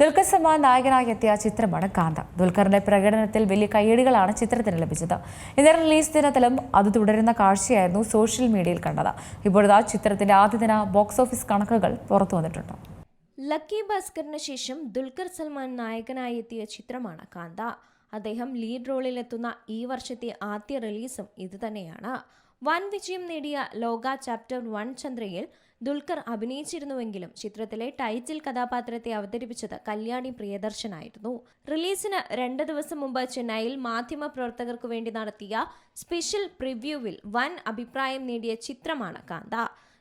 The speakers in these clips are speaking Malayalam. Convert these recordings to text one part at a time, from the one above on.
ദുൽഖർ സൽമാൻ നായകനായി എത്തിയ ചിത്രമാണ് കാന്ത. ദുൽഖറിന്റെ പ്രകടനത്തിൽ വലിയ കയ്യടികളാണ് ചിത്രത്തിന് ലഭിച്ചത്. ഇന്നലെ റിലീസ് ദിനത്തിലും അത് തുടരുന്ന കാഴ്ചയായിരുന്നു സോഷ്യൽ മീഡിയയിൽ കണ്ടത്. ഇപ്പോഴത്തെ ചിത്രത്തിന്റെ ആദ്യ ദിന ബോക്സ് ഓഫീസ് കണക്കുകൾ പുറത്തു വന്നിട്ടുണ്ട്. ലക്കി ഭാസ്കറിന് ശേഷം ദുൽഖർ സൽമാൻ നായകനായി എത്തിയ ചിത്രമാണ് കാന്ത. അദ്ദേഹം ലീഡ് റോളിലെത്തുന്ന ഈ വർഷത്തെ ആദ്യ റിലീസും ഇതുതന്നെയാണ് വൻ വിജയം നേടിയ ലോക ചാപ്റ്റർ വൺ ചന്ദ്രയിൽ ദുൽഖർ അഭിനയിച്ചിരുന്നുവെങ്കിലും ചിത്രത്തിലെ ടൈറ്റിൽ കഥാപാത്രത്തെ അവതരിപ്പിച്ചത് കല്യാണി പ്രിയദർശനായിരുന്നു. റിലീസിന് രണ്ട് ദിവസം മുമ്പ് ചെന്നൈയിൽ മാധ്യമ പ്രവർത്തകർക്കു വേണ്ടി നടത്തിയ സ്പെഷ്യൽ പ്രിവ്യൂവിൽ വൻ അഭിപ്രായം നേടിയ ചിത്രമാണ് കാന്ത.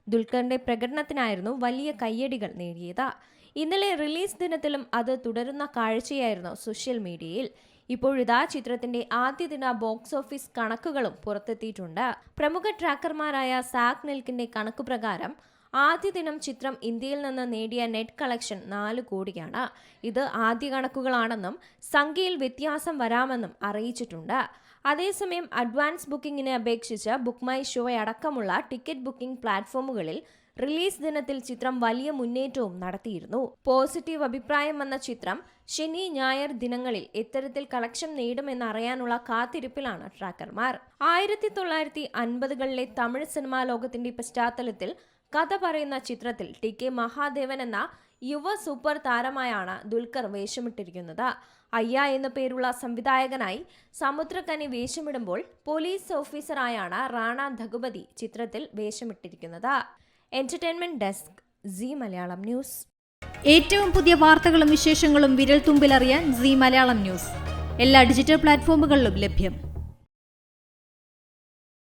ദുൽഖറിന്റെ പ്രകടനത്തിനായിരുന്നു വലിയ കയ്യടികൾ നേടിയത്. ഇന്നലെ റിലീസ് ദിനത്തിലും അത് തുടരുന്ന കാഴ്ചയായിരുന്നു സോഷ്യൽ മീഡിയയിൽ. ഇപ്പോഴിതാ ചിത്രത്തിന്റെ ആദ്യ ദിന ബോക്സ് ഓഫീസ് കണക്കുകളും പുറത്തെത്തിയിട്ടുണ്ട്. പ്രമുഖ ട്രാക്കർമാരായ സാക് നെൽക്കിന്റെ കണക്കു പ്രകാരം ആദ്യ ദിനം ചിത്രം ഇന്ത്യയിൽ നിന്ന് നേടിയ നെറ്റ് കളക്ഷൻ നാല് കോടിയാണ്. ഇത് ആദ്യ കണക്കുകളാണെന്നും സംഖ്യയിൽ വ്യത്യാസം വരാമെന്നും അറിയിച്ചിട്ടുണ്ട്. അതേസമയം അഡ്വാൻസ് ബുക്കിംഗിന് അപേക്ഷിച്ച് ബുക്ക് മൈ ഷോ അടക്കമുള്ള ടിക്കറ്റ് ബുക്കിംഗ് പ്ലാറ്റ്ഫോമുകളിൽ റിലീസ് ദിനത്തിൽ ചിത്രം വലിയ മുന്നേറ്റവും നടത്തിയിരുന്നു. പോസിറ്റീവ് അഭിപ്രായം വന്ന ചിത്രം ശനി ഞായർ ദിനങ്ങളിൽ ഇത്തരത്തിൽ കളക്ഷൻ നേടുമെന്ന് അറിയാനുള്ള കാത്തിരിപ്പിലാണ് ട്രാക്കർമാർ. ആയിരത്തി തൊള്ളായിരത്തി അൻപതുകളിലെ തമിഴ് സിനിമാ ലോകത്തിന്റെ പശ്ചാത്തലത്തിൽ കഥ പറയുന്ന ചിത്രത്തിൽ ടി കെ മഹാദേവൻ എന്ന യുവ സൂപ്പർ താരമായാണ് ദുൽഖർ വേഷമിട്ടിരിക്കുന്നത്. അയ്യ എന്ന പേരുള്ള സംവിധായകനായി സമുദ്രക്കനി വേഷമിടുമ്പോൾ പോലീസ് ഓഫീസറായാണ് റാണ ധഗുപതി ചിത്രത്തിൽ വേഷമിട്ടിരിക്കുന്നത്. Entertainment desk Zee Malayalam news. ഏറ്റവും പുതിയ വാർത്തകളും വിശേഷങ്ങളും വിരൽ തുമ്പിലറിയാൻ സി മലയാളം ന്യൂസ്. എല്ലാ ഡിജിറ്റൽ പ്ലാറ്റ്ഫോമുകളിലും ലഭ്യം.